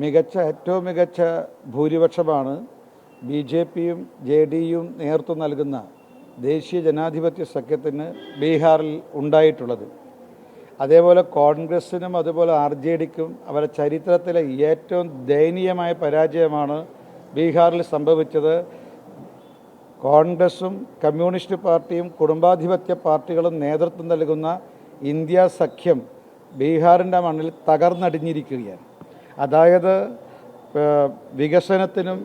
മികച്ച ഏറ്റവും മികച്ച ഭൂരിപക്ഷമാണ് ബി ജെ പിയും ജെ ഡിയും നേതൃത്വം നൽകുന്ന ദേശീയ ജനാധിപത്യ സഖ്യത്തിന് ബീഹാറിൽ ഉണ്ടായിട്ടുള്ളത്. അതേപോലെ കോൺഗ്രസിനും അതുപോലെ ആർ ജെ ഡിക്കും അവരുടെ ചരിത്രത്തിലെ ഏറ്റവും ദയനീയമായ പരാജയമാണ് ബീഹാറിൽ സംഭവിച്ചത്. കോൺഗ്രസും കമ്മ്യൂണിസ്റ്റ് പാർട്ടിയും കുടുംബാധിപത്യ പാർട്ടികളും നേതൃത്വം നൽകുന്ന ഇന്ത്യ സഖ്യം ബീഹാറിന്റെ മണ്ണിൽ തകർന്നടിഞ്ഞിരിക്കുകയാണ്. അതായത് വികസനത്തിനും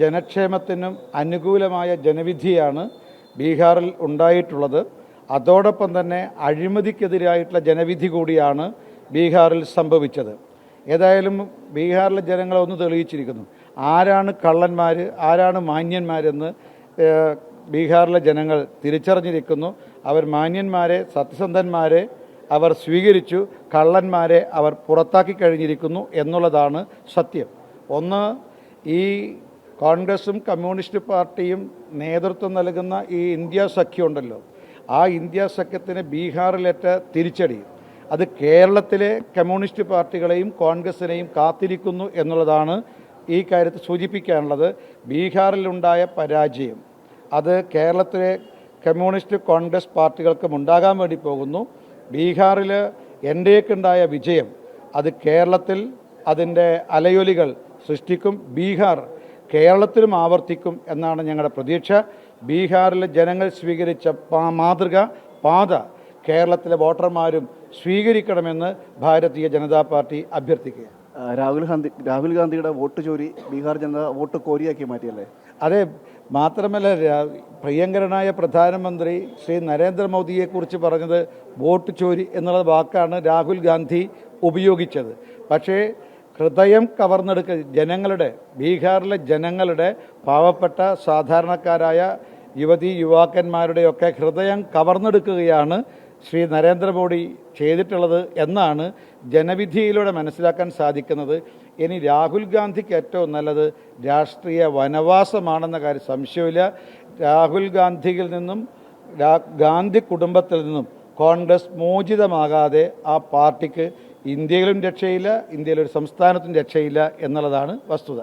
ജനക്ഷേമത്തിനും അനുകൂലമായ ജനവിധിയാണ് ബീഹാറിൽ ഉണ്ടായിട്ടുള്ളത്. അതോടൊപ്പം തന്നെ അഴിമതിക്കെതിരായിട്ടുള്ള ജനവിധി കൂടിയാണ് ബീഹാറിൽ സംഭവിച്ചത്. ഏതായാലും ബീഹാറിലെ ജനങ്ങളെ ഒന്ന് തെളിയിച്ചിരിക്കുന്നു. ആരാണ് കള്ളന്മാർ ആരാണ് മാന്യന്മാരെന്ന് ബീഹാറിലെ ജനങ്ങൾ തിരിച്ചറിഞ്ഞിരിക്കുന്നു. അവർ മാന്യന്മാരെ സത്യസന്ധന്മാരെ അവർ സ്വീകരിച്ചു കള്ളന്മാരെ അവർ പുറത്താക്കി കഴിഞ്ഞിരിക്കുന്നു എന്നുള്ളതാണ് സത്യം. ഒന്ന് ഈ കോൺഗ്രസും കമ്മ്യൂണിസ്റ്റ് പാർട്ടിയും നേതൃത്വം നൽകുന്ന ഈ ഇന്ത്യ സഖ്യമുണ്ടല്ലോ. ആ ഇന്ത്യ സഖ്യത്തിന് ബീഹാറിലേറ്റ തിരിച്ചടി. അത് കേരളത്തിലെ കമ്മ്യൂണിസ്റ്റ് പാർട്ടികളെയും കോൺഗ്രസിനെയും കാത്തിരിക്കുന്നു എന്നുള്ളതാണ് ഈ കാര്യത്തിൽ സൂചിപ്പിക്കാനുള്ളത്. ബീഹാറിലുണ്ടായ പരാജയം. അത് കേരളത്തിലെ കമ്മ്യൂണിസ്റ്റ് കോൺഗ്രസ് പാർട്ടികൾക്കും ഉണ്ടാകാൻ വേണ്ടി പോകുന്നു. ബീഹാറിൽ എൻ ഡി എക്കുണ്ടായ വിജയം അത് കേരളത്തിൽ അതിന്റെ അലയൊലികൾ സൃഷ്ടിക്കും ബീഹാർ കേരളത്തിലും ആവർത്തിക്കും എന്നാണ് ഞങ്ങളുടെ പ്രതീക്ഷ. ബീഹാറിലെ ജനങ്ങൾ സ്വീകരിച്ച മാതൃക പാത കേരളത്തിലെ വോട്ടർമാരും സ്വീകരിക്കണമെന്ന് ഭാരതീയ ജനതാ പാർട്ടി അഭ്യർത്ഥിക്കുക ആ, രാഹുൽ ഗാന്ധി രാഹുൽ ഗാന്ധിയുടെ വോട്ട് ചോരി ബീഹാർ ജനത വോട്ട് കോരിയാക്കി മാറ്റിയല്ലേ? അതെ മാത്രമല്ല പ്രിയങ്കരനായ പ്രധാനമന്ത്രി ശ്രീ നരേന്ദ്രമോദിയെക്കുറിച്ച് പറഞ്ഞത് വോട്ട് ചോരി എന്നുള്ള വാക്കാണ് രാഹുൽ ഗാന്ധി ഉപയോഗിച്ചത്. പക്ഷേ ഹൃദയം കവർന്നെടുക്ക ജനങ്ങളുടെ ബീഹാറിലെ ജനങ്ങളുടെ പാവപ്പെട്ട സാധാരണക്കാരായ യുവതി യുവാക്കന്മാരുടെയൊക്കെ ഹൃദയം കവർന്നെടുക്കുകയാണ് ശ്രീ നരേന്ദ്രമോദി ചെയ്തിട്ടുള്ളത് എന്നാണ് ജനവിധിയിലൂടെ മനസ്സിലാക്കാൻ സാധിക്കുന്നത്. ഇനി രാഹുൽ ഗാന്ധിക്ക് ഏറ്റവും നല്ലത് രാഷ്ട്രീയ വനവാസമാണെന്ന കാര്യം സംശയമില്ല രാഹുൽ ഗാന്ധിയിൽ നിന്നും ഗാന്ധി കുടുംബത്തിൽ നിന്നും കോൺഗ്രസ് മോചിതമാകാതെ ആ പാർട്ടിക്ക് ഇന്ത്യയിലും രക്ഷയില്ല ഇന്ത്യയിലൊരു സംസ്ഥാനത്തും രക്ഷയില്ല എന്നുള്ളതാണ് വസ്തുത.